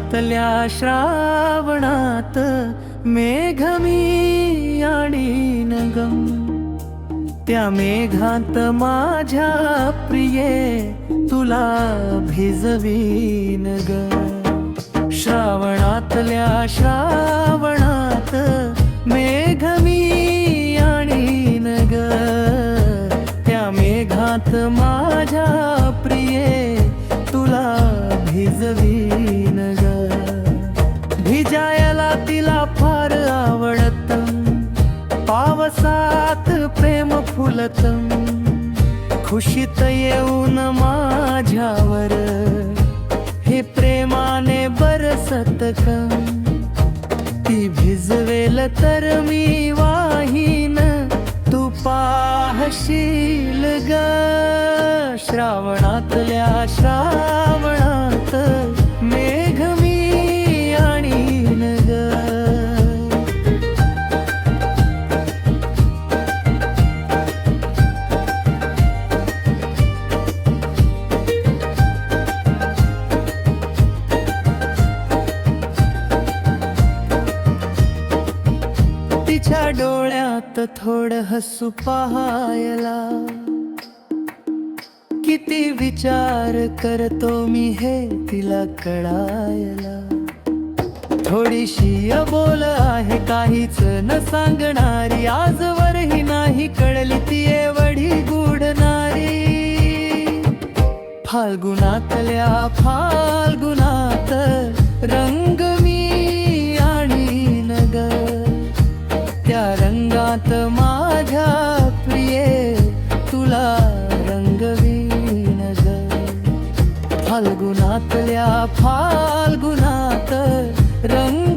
श्रावणातल्या श्रावणात मेघमी आणि नगम. त्या मेघात माझ्या प्रिये तुला भिजवीन ग. श्रावणातल्या श्रावणात मेघमी आणि नग. त्या मेघात माझ्या प्रिये तुला भिजवी प्रेम खुशीत येऊन माझ्यावर हे प्रेमाने बरसत का ती भिजवेल तर मी वाहीन तू पाहशील ग श्रावणातल्या श्रावणात. डोळ्यात थोडं हसू पाहायला. किती विचार करतो मी हे तिला कळायला. थोडीशी बोल आहे काहीच न सांगणारी. आजवरही नाही कळली ती एवढी गुडणारी फाल्गुनातल्या फाल्गुनात रंग फाल्गुनातल्या फाल्गुनात रंग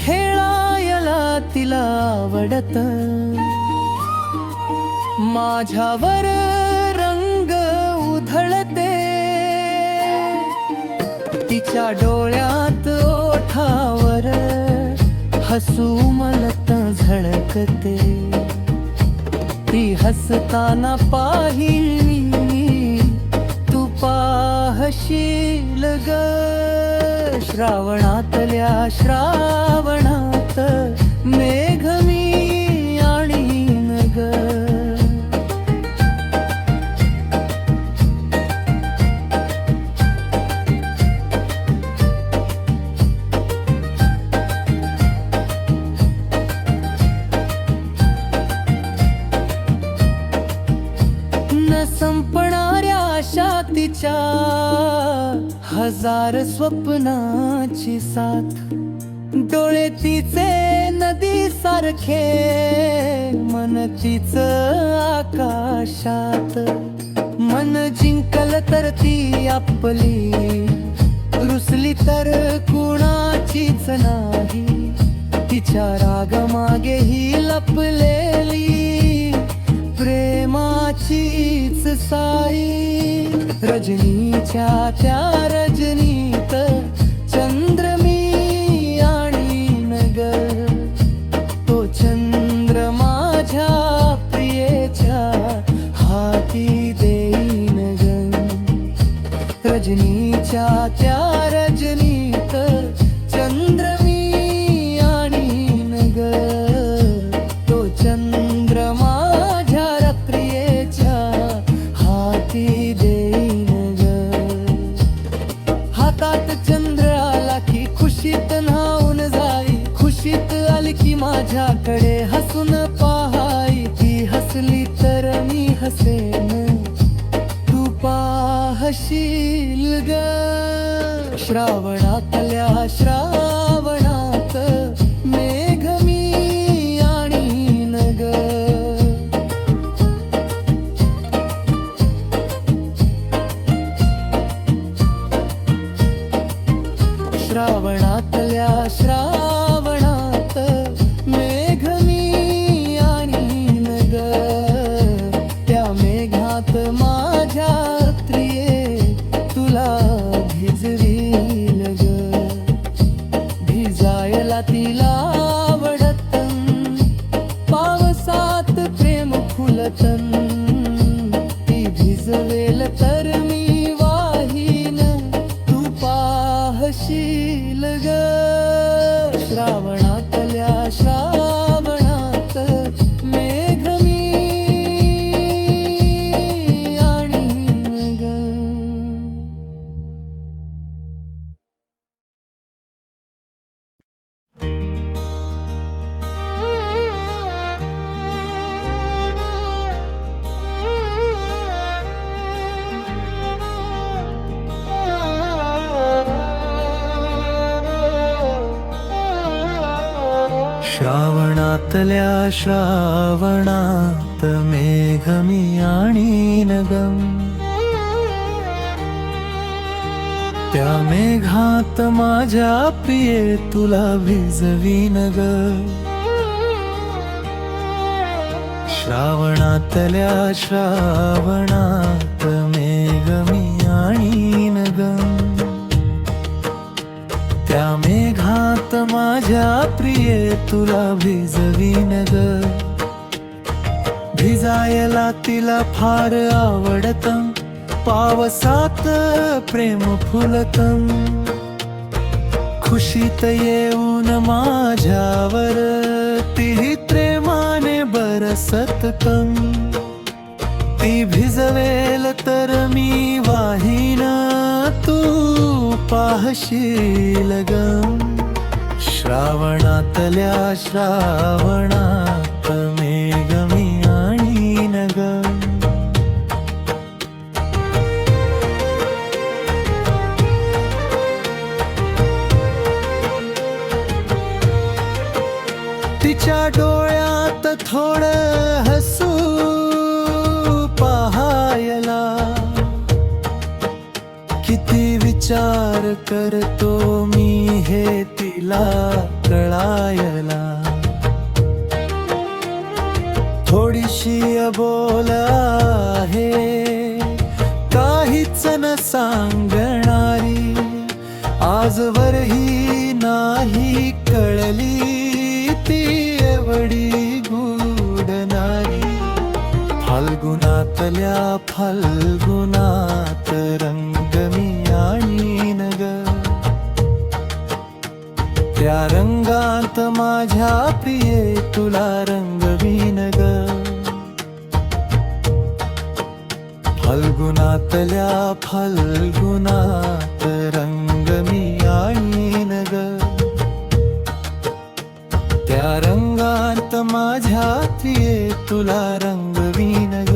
खेळायला तिला आवडत. माझ्यावर रंग उधळते. तिच्या डोळ्यात ओठावर हसू मलत झळकते. ती हसताना पाहिली तू पाहशील ग. श्रावणातल्या श्रावणात मेघमी आणि ग न संपणाऱ्या आशा तिच्या हजार स्वप्न साथ डोळे तिचे नदी सारखे मन तिच आकाशात. मन जिंकल तर ती आपली रुसली तर कुणाचीच नाही. तिच्या राग मागे ही लपलेली प्रेमाचीच साई. रजनीच्या त्या रजनी पाहशील ग श्रावणातल्या श्रावणात अशील ग श्रावणातल्या श्रावणात मेघमी आणि नगम. त्या मेघात माझ्या प्रिये तुला भिजवीन ग श्रावणातल्या श्रावणात मेघमी आणि नगम. त्या मेघात माझ्या प्रिये तुला भिजवीन ग. भिजायला तिला फार आवडतं पावसात प्रेम फुलत. खुशीत येऊन माझ्यावर ती प्रेमाने बरसत. कम ती भिजवेल तर मी वाहिना. तू पाहशील गम श्रावणातल्या श्रावणात मेघमी आणि नग तिच्या डोळ्यात थोडं करतो मी हे तिला कळायला. थोडीशी बोला आहे काहीच न सांगणारी आजवरही नाही कळली ती एवढी गुडणारी फाल्गुनातल्या फाल्गुनात रंग माझ्या प्रिये तुला रंगवीन ग. फाल्गुनातल्या रंग मी आणि ग. त्या रंगात माझ्या प्रिये तुला रंगवीन ग.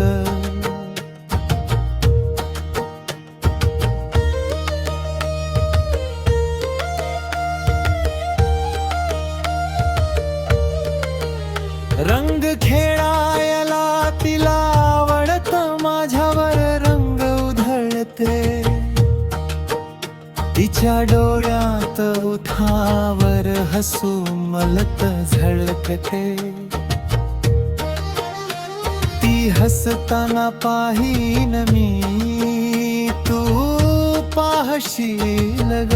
तिच्या डोळ्यात उठावर हसू मलत झळकते. ती हसताना पाहिन मी तू पाहशील ग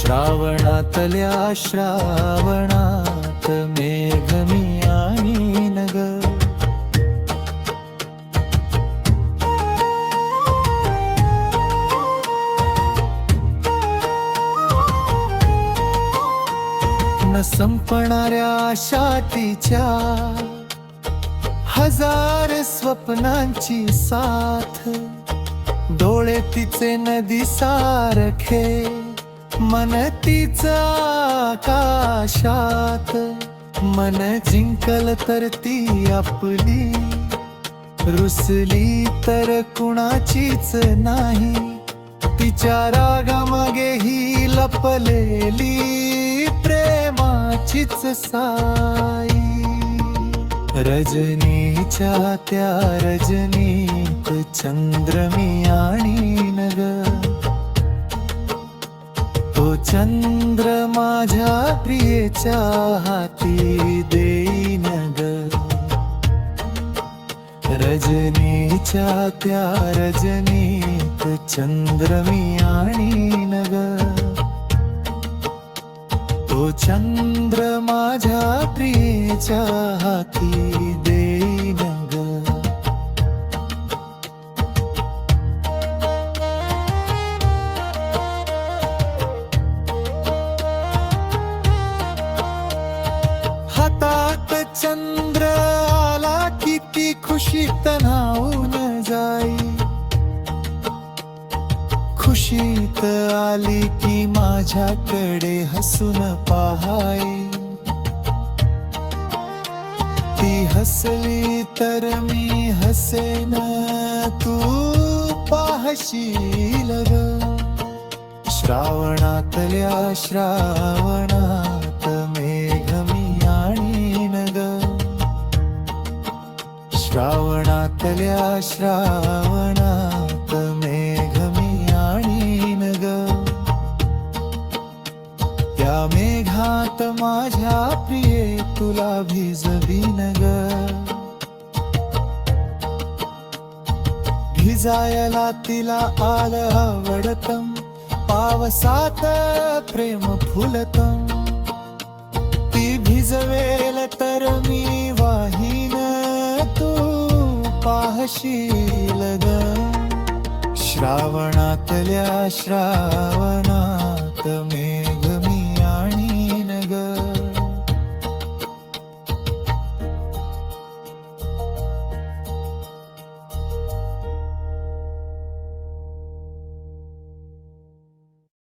श्रावणातल्या श्रावणात मी संपणाऱ्या आशा हजार स्वप्नांची साथ. डोळे तिचे नदी सारखे मन तिचा आकाशात. मन जिंकल तर ती आपली रुसली तर कुणाचीच नाही. तिच्या रागामागे ही लपलेली प्रेमाचीच साई. रजनीच्या त्या रजनीत चंद्रमी आणि नग. तो चंद्र माझ्या प्रियेच्या हाती देईन ग रजनीच्या त्या रजनीत चंद्रमी आणि नग. ग चंद्र माझ्या प्रियेच्या हाती देईन ग. हातात चंद्र आला किती खुशी तणावून जाई. खुशीत आली माझ्याकडे हसून पाहाय ती हसली तर मी हसेन तू पाहशील श्रावणातल्या श्रावणात मेघ मी आणीन ग. श्रावणातल्या श्रावण मेघात माझ्या प्रिये तुला भिजवीन ग भिजायला तिला आल आवडतम पावसात प्रेम फुलतम ती भिजवेल तर मी वाहीन तू पाहशील ग. श्रावणातल्या श्रावणात मे